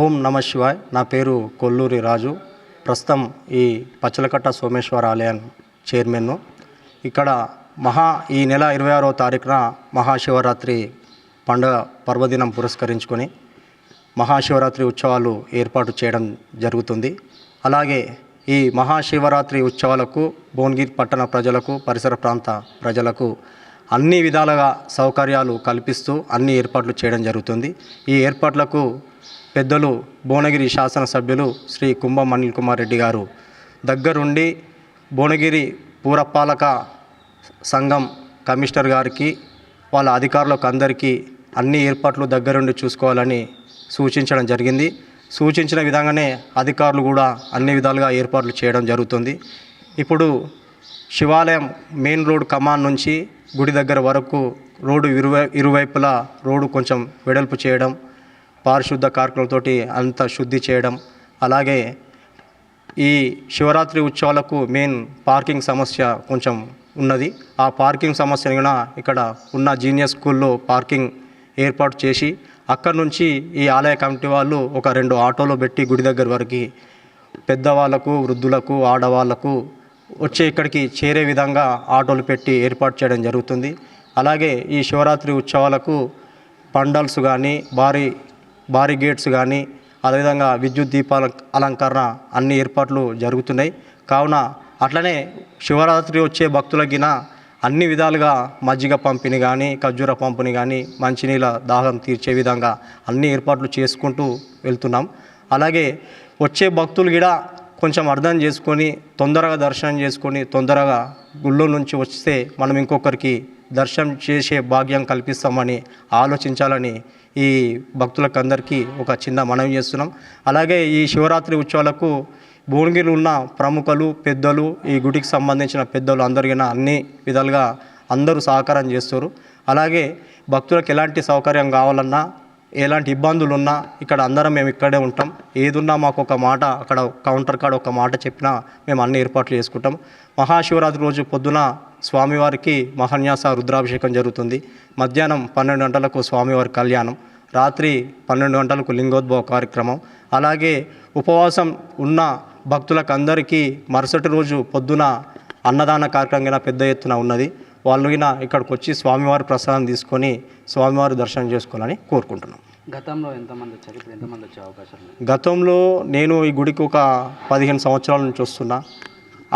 ఓం నమ శివాయ్. నా పేరు కొల్లూరి రాజు. ప్రస్తుతం ఈ పచ్చలకట్ట సోమేశ్వర ఆలయం చైర్మన్ను ఇక్కడ మహా ఈ నెల ఇరవై ఆరో తారీఖున మహాశివరాత్రి పండుగ పర్వదినం పురస్కరించుకొని మహాశివరాత్రి ఉత్సవాలు ఏర్పాటు చేయడం జరుగుతుంది. అలాగే ఈ మహాశివరాత్రి ఉత్సవాలకు భువనగిరి పట్టణ ప్రజలకు పరిసర ప్రాంత ప్రజలకు అన్ని విధాలుగా సౌకర్యాలు కల్పిస్తూ అన్ని ఏర్పాట్లు చేయడం జరుగుతుంది. ఈ ఏర్పాట్లకు పెద్దలు భువనగిరి శాసనసభ్యులు శ్రీ కుంభం అనిల్ కుమార్ రెడ్డి గారు. దగ్గరుండి భువనగిరి పూరపాలక సంఘం కమిషనర్ గారికి వాళ్ళ అధికారులకు అందరికీ అన్ని ఏర్పాట్లు దగ్గరుండి చూసుకోవాలని సూచించడం జరిగింది. సూచించిన విధంగానే అధికారులు కూడా అన్ని విధాలుగా ఏర్పాట్లు చేయడం జరుగుతుంది. ఇప్పుడు శివాలయం మెయిన్ రోడ్ కమాన్ నుంచి గుడి దగ్గర వరకు రోడ్డు ఇరువై ఇరువైపులా రోడ్డు కొంచెం వెడల్పు చేయడం పారిశుద్ధ కార్కులతోటి అంత శుద్ధి చేయడం. అలాగే ఈ శివరాత్రి ఉత్సవాలకు మెయిన్ పార్కింగ్ సమస్య కొంచెం ఉన్నది. ఆ పార్కింగ్ సమస్యను కూడా ఇక్కడ ఉన్న జీనియస్ స్కూల్లో పార్కింగ్ ఏర్పాటు చేసి అక్కడి నుంచి ఈ ఆలయ కమిటీ వాళ్ళు ఒక రెండు ఆటోలు పెట్టి గుడి దగ్గర వరకు పెద్దవాళ్ళకు వృద్ధులకు ఆడవాళ్ళకు వచ్చే ఇక్కడికి చేరే విధంగా ఆటోలు పెట్టి ఏర్పాటు చేయడం జరుగుతుంది. అలాగే ఈ శివరాత్రి ఉత్సవాలకు పండల్స్ కానీ భారీ భారీ గేట్స్ కానీ అదేవిధంగా విద్యుత్ దీపాల అలంకరణ అన్ని ఏర్పాట్లు జరుగుతున్నాయి. కావున అట్లనే శివరాత్రి వచ్చే భక్తులకిన అన్ని విధాలుగా మజ్జిగ పంపిణీ కానీ ఖర్జూర పంపిణీ కానీ మంచినీళ్ళ దాహం తీర్చే విధంగా అన్ని ఏర్పాట్లు చేసుకుంటూ వెళ్తున్నాం. అలాగే వచ్చే భక్తులు కూడా కొంచెం అర్థం చేసుకొని తొందరగా దర్శనం చేసుకొని తొందరగా గుళ్ళో నుంచి వస్తే మనం ఇంకొకరికి దర్శనం చేసే భాగ్యం కల్పిస్తామని ఆలోచించాలని ఈ భక్తులకు అందరికీ ఒక చిన్న మనవి చేస్తున్నాం. అలాగే ఈ శివరాత్రి ఉత్సవాలకు భువనగిరిలో ఉన్న ప్రముఖులు పెద్దలు ఈ గుడికి సంబంధించిన పెద్దలు అందరికీ అన్ని విధాలుగా అందరూ సహకారం చేస్తారు. అలాగే భక్తులకు ఎలాంటి సౌకర్యం కావాలన్నా ఎలాంటి ఇబ్బందులు ఉన్నా ఇక్కడ అందరం మేము ఇక్కడే ఉంటాం. ఏదున్నా మాకు ఒక మాట అక్కడ కౌంటర్ కాడ ఒక మాట చెప్పినా మేము అన్ని ఏర్పాట్లు చేసుకుంటాం. మహాశివరాత్రి రోజు పొద్దున స్వామివారికి మహాన్యాస రుద్రాభిషేకం జరుగుతుంది. మధ్యాహ్నం పన్నెండు గంటలకు స్వామివారి కళ్యాణం రాత్రి పన్నెండు గంటలకు లింగోద్భవ కార్యక్రమం. అలాగే ఉపవాసం ఉన్న భక్తులకు అందరికీ మరుసటి రోజు పొద్దున అన్నదాన కార్యక్రమం పెద్ద ఎత్తున ఉన్నది. వాళ్ళు ఇక్కడికి వచ్చి స్వామివారి ప్రసాదం తీసుకొని స్వామివారి దర్శనం చేసుకోవాలని కోరుకుంటున్నాం. గతంలో ఎంతమంది వచ్చారు? ఇప్పుడు ఎంతమంది వచ్చే అవకాశం గతంలో నేను ఈ గుడికి ఒక పదిహేను సంవత్సరాల నుంచి వస్తున్నా.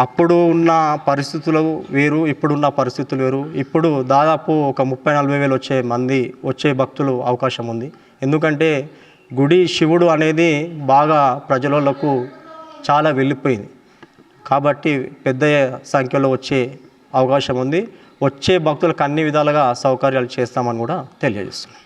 అప్పుడు ఉన్న పరిస్థితులు వేరు ఇప్పుడున్న పరిస్థితులు వేరు. ఇప్పుడు దాదాపు ఒక ముప్పై నలభై వేలు వచ్చే మంది వచ్చే భక్తులు అవకాశం ఉంది. ఎందుకంటే గుడి శివుడు అనేది బాగా ప్రజలకు చాలా వెళ్ళిపోయింది. కాబట్టి పెద్ద సంఖ్యలో వచ్చే అవకాశం ఉంది. వచ్చే భక్తులకు అన్ని విధాలుగా సౌకర్యాలు చేస్తామని కూడా తెలియజేస్తున్నాం.